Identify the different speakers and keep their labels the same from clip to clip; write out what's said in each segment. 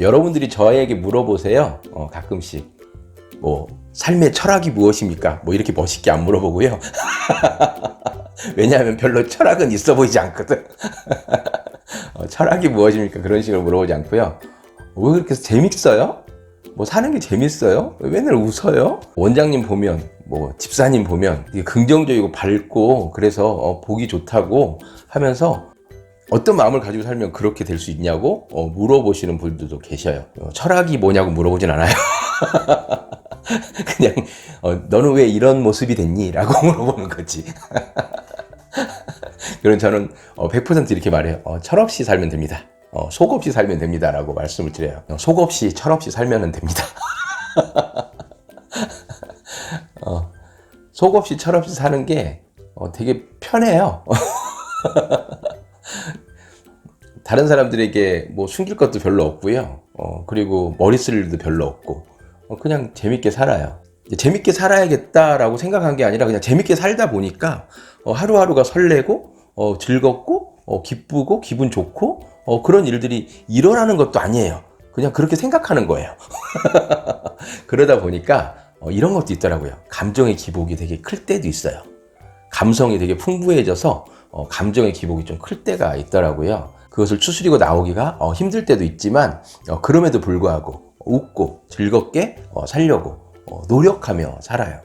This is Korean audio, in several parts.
Speaker 1: 여러분들이 저에게 물어보세요. 어, 가끔씩 뭐 삶의 철학이 무엇입니까? 뭐 이렇게 멋있게 안 물어보고요. 왜냐하면 별로 철학은 있어 보이지 않거든. 어, 철학이 무엇입니까? 그런 식으로 물어보지 않고요. 왜 그렇게 재밌어요? 뭐 사는 게 재밌어요? 왜 맨날 웃어요? 원장님 보면 뭐 집사님 보면 되게 긍정적이고 밝고 그래서 어, 보기 좋다고 하면서 어떤 마음을 가지고 살면 그렇게 될 수 있냐고 어, 물어보시는 분들도 계셔요. 어, 철학이 뭐냐고 물어보진 않아요. 그냥 어, 너는 왜 이런 모습이 됐니? 라고 물어보는 거지. 그럼 저는 어, 100% 이렇게 말해요. 어, 철없이 살면 됩니다. 어, 속 없이 살면 됩니다. 라고 말씀을 드려요. 어, 속 없이 철 없이 살면 됩니다. 어, 속 없이 철 없이 사는 게 어, 되게 편해요. 다른 사람들에게 뭐 숨길 것도 별로 없고요. 어, 그리고 머리 쓸 일도 별로 없고, 어, 그냥 재밌게 살아요. 재밌게 살아야겠다라고 생각한 게 아니라 그냥 재밌게 살다 보니까 어, 하루하루가 설레고, 어, 즐겁고, 어, 기쁘고, 기분 좋고, 어, 그런 일들이 일어나는 것도 아니에요. 그냥 그렇게 생각하는 거예요. 그러다 보니까 어, 이런 것도 있더라고요. 감정의 기복이 되게 클 때도 있어요. 감성이 되게 풍부해져서 어, 감정의 기복이 좀 클 때가 있더라고요. 그것을 추스리고 나오기가 어, 힘들 때도 있지만 어, 그럼에도 불구하고 웃고 즐겁게 어, 살려고 어, 노력하며 살아요.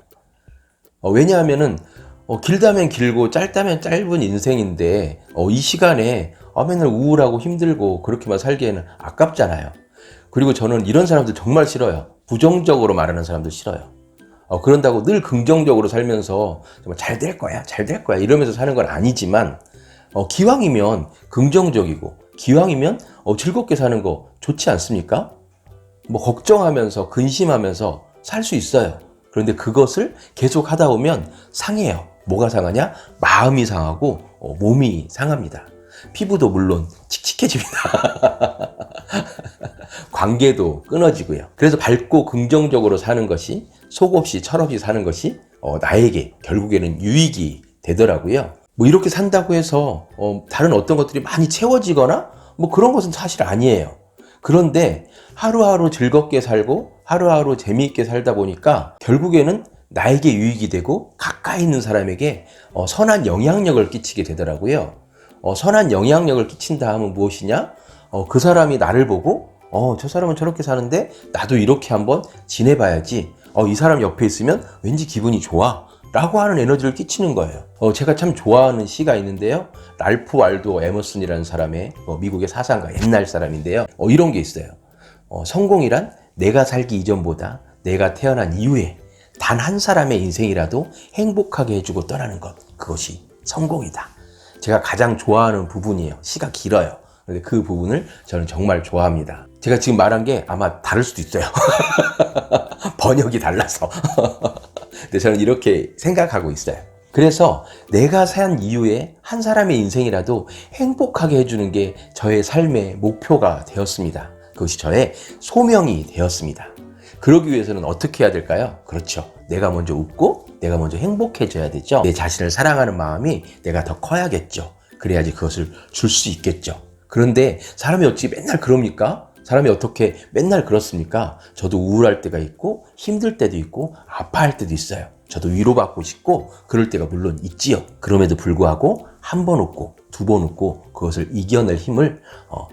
Speaker 1: 어, 왜냐하면은 어, 길다면 길고 짧다면 짧은 인생인데 어, 이 시간에 어, 맨날 우울하고 힘들고 그렇게만 살기에는 아깝잖아요. 그리고 저는 이런 사람들 정말 싫어요. 부정적으로 말하는 사람들 싫어요. 어, 그런다고 늘 긍정적으로 살면서 잘될 거야, 잘 될 거야 이러면서 사는 건 아니지만 어, 기왕이면 긍정적이고 기왕이면 어, 즐겁게 사는 거 좋지 않습니까? 뭐 걱정하면서 근심하면서 살 수 있어요. 그런데 그것을 계속 하다 보면 상해요. 뭐가 상하냐? 마음이 상하고 어, 몸이 상합니다. 피부도 물론 칙칙해집니다. 관계도 끊어지고요. 그래서 밝고 긍정적으로 사는 것이 속 없이 철 없이 사는 것이 어, 나에게 결국에는 유익이 되더라고요. 뭐 이렇게 산다고 해서 어, 다른 어떤 것들이 많이 채워지거나 뭐 그런 것은 사실 아니에요. 그런데 하루하루 즐겁게 살고 하루하루 재미있게 살다 보니까 결국에는 나에게 유익이 되고 가까이 있는 사람에게 어, 선한 영향력을 끼치게 되더라고요. 어, 선한 영향력을 끼친다 하면 무엇이냐? 어, 그 사람이 나를 보고 어, 저 사람은 저렇게 사는데 나도 이렇게 한번 지내봐야지. 어, 이 사람 옆에 있으면 왠지 기분이 좋아. 라고 하는 에너지를 끼치는 거예요. 어, 제가 참 좋아하는 시가 있는데요. 랄프 왈도 에머슨이라는 사람의 어, 미국의 사상가 옛날 사람인데요. 어, 이런 게 있어요. 어, 성공이란 내가 살기 이전보다 내가 태어난 이후에 단 한 사람의 인생이라도 행복하게 해주고 떠나는 것. 그것이 성공이다. 제가 가장 좋아하는 부분이에요. 시가 길어요. 근데 그 부분을 저는 정말 좋아합니다. 제가 지금 말한 게 아마 다를 수도 있어요. 번역이 달라서. 근데 저는 이렇게 생각하고 있어요. 그래서 내가 산 이후에 한 사람의 인생이라도 행복하게 해주는 게 저의 삶의 목표가 되었습니다. 그것이 저의 소명이 되었습니다. 그러기 위해서는 어떻게 해야 될까요? 그렇죠. 내가 먼저 웃고 내가 먼저 행복해져야 되죠. 내 자신을 사랑하는 마음이 내가 더 커야겠죠. 그래야지 그것을 줄 수 있겠죠. 그런데 사람이 어찌 맨날 그럽니까? 사람이 어떻게 맨날 그렇습니까? 저도 우울할 때가 있고 힘들 때도 있고 아파할 때도 있어요. 저도 위로받고 싶고 그럴 때가 물론 있지요. 그럼에도 불구하고 한 번 웃고 두 번 웃고 그것을 이겨낼 힘을 어,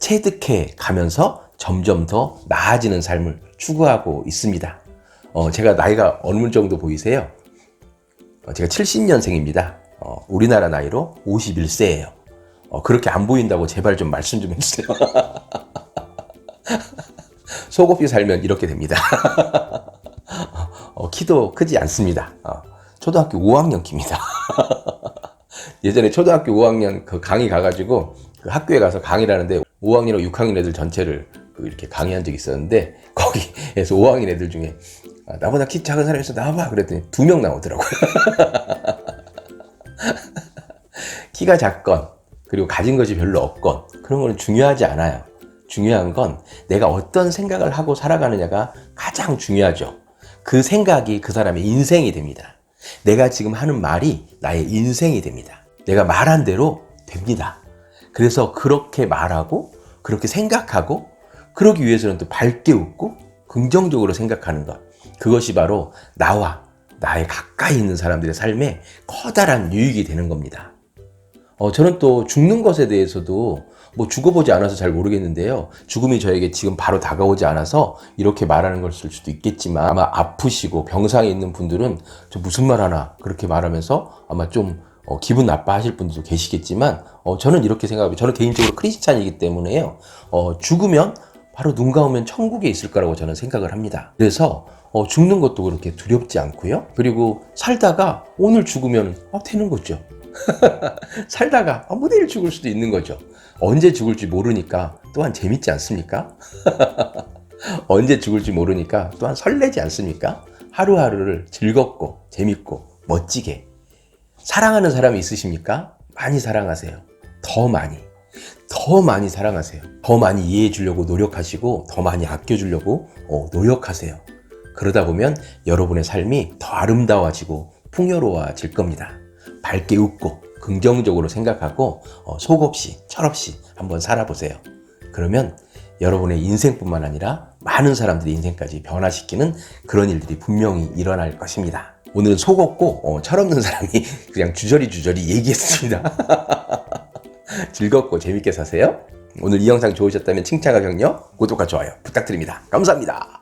Speaker 1: 체득해 가면서 점점 더 나아지는 삶을 추구하고 있습니다. 어, 제가 나이가 어느 정도 보이세요? 어, 제가 70년생입니다. 어, 우리나라 나이로 51세예요. 어, 그렇게 안 보인다고 제발 좀 말씀 좀 해주세요. 속없이 살면 이렇게 됩니다. 어, 키도 크지 않습니다. 어, 초등학교 5학년 키입니다. 예전에 초등학교 5학년 그 강의 가가지고 그 학교에 가서 강의를 하는데 5학년하고 6학년 애들 전체를 그 이렇게 강의한 적이 있었는데 거기에서 5학년 애들 중에 아, 나보다 키 작은 사람이 있어 나와봐 그랬더니 두 명 나오더라고요. 키가 작건 그리고 가진 것이 별로 없건 그런 거는 중요하지 않아요. 중요한 건 내가 어떤 생각을 하고 살아가느냐가 가장 중요하죠. 그 생각이 그 사람의 인생이 됩니다. 내가 지금 하는 말이 나의 인생이 됩니다. 내가 말한 대로 됩니다. 그래서 그렇게 말하고 그렇게 생각하고 그러기 위해서는 또 밝게 웃고 긍정적으로 생각하는 것. 그것이 바로 나와 나의 가까이 있는 사람들의 삶에 커다란 유익이 되는 겁니다. 어, 저는 또 죽는 것에 대해서도 뭐 죽어보지 않아서 잘 모르겠는데요. 죽음이 저에게 지금 바로 다가오지 않아서 이렇게 말하는 것일 수도 있겠지만 아마 아프시고 병상에 있는 분들은 저 무슨 말 하나 그렇게 말하면서 아마 좀 어, 기분 나빠하실 분들도 계시겠지만 어, 저는 이렇게 생각합니다. 저는 개인적으로 크리스찬이기 때문에요. 어, 죽으면 바로 눈 감으면 천국에 있을 거라고 저는 생각을 합니다. 그래서 어, 죽는 것도 그렇게 두렵지 않고요. 그리고 살다가 오늘 죽으면 어, 되는 거죠. 살다가 아, 뭐 내일 죽을 수도 있는 거죠. 언제 죽을지 모르니까 또한 재밌지 않습니까? 언제 죽을지 모르니까 또한 설레지 않습니까? 하루하루를 즐겁고 재밌고 멋지게 사랑하는 사람이 있으십니까? 많이 사랑하세요. 더 많이. 더 많이 사랑하세요. 더 많이 이해해 주려고 노력하시고 더 많이 아껴 주려고 어, 노력하세요. 그러다 보면 여러분의 삶이 더 아름다워지고 풍요로워질 겁니다. 밝게 웃고 긍정적으로 생각하고 어, 속 없이 철 없이 한번 살아보세요. 그러면 여러분의 인생뿐만 아니라 많은 사람들의 인생까지 변화시키는 그런 일들이 분명히 일어날 것입니다. 오늘은 속 없고 어, 철 없는 사람이 그냥 주저리 주저리 얘기했습니다. 즐겁고 재밌게 사세요. 오늘 이 영상 좋으셨다면 칭찬과 격려, 구독과 좋아요 부탁드립니다. 감사합니다.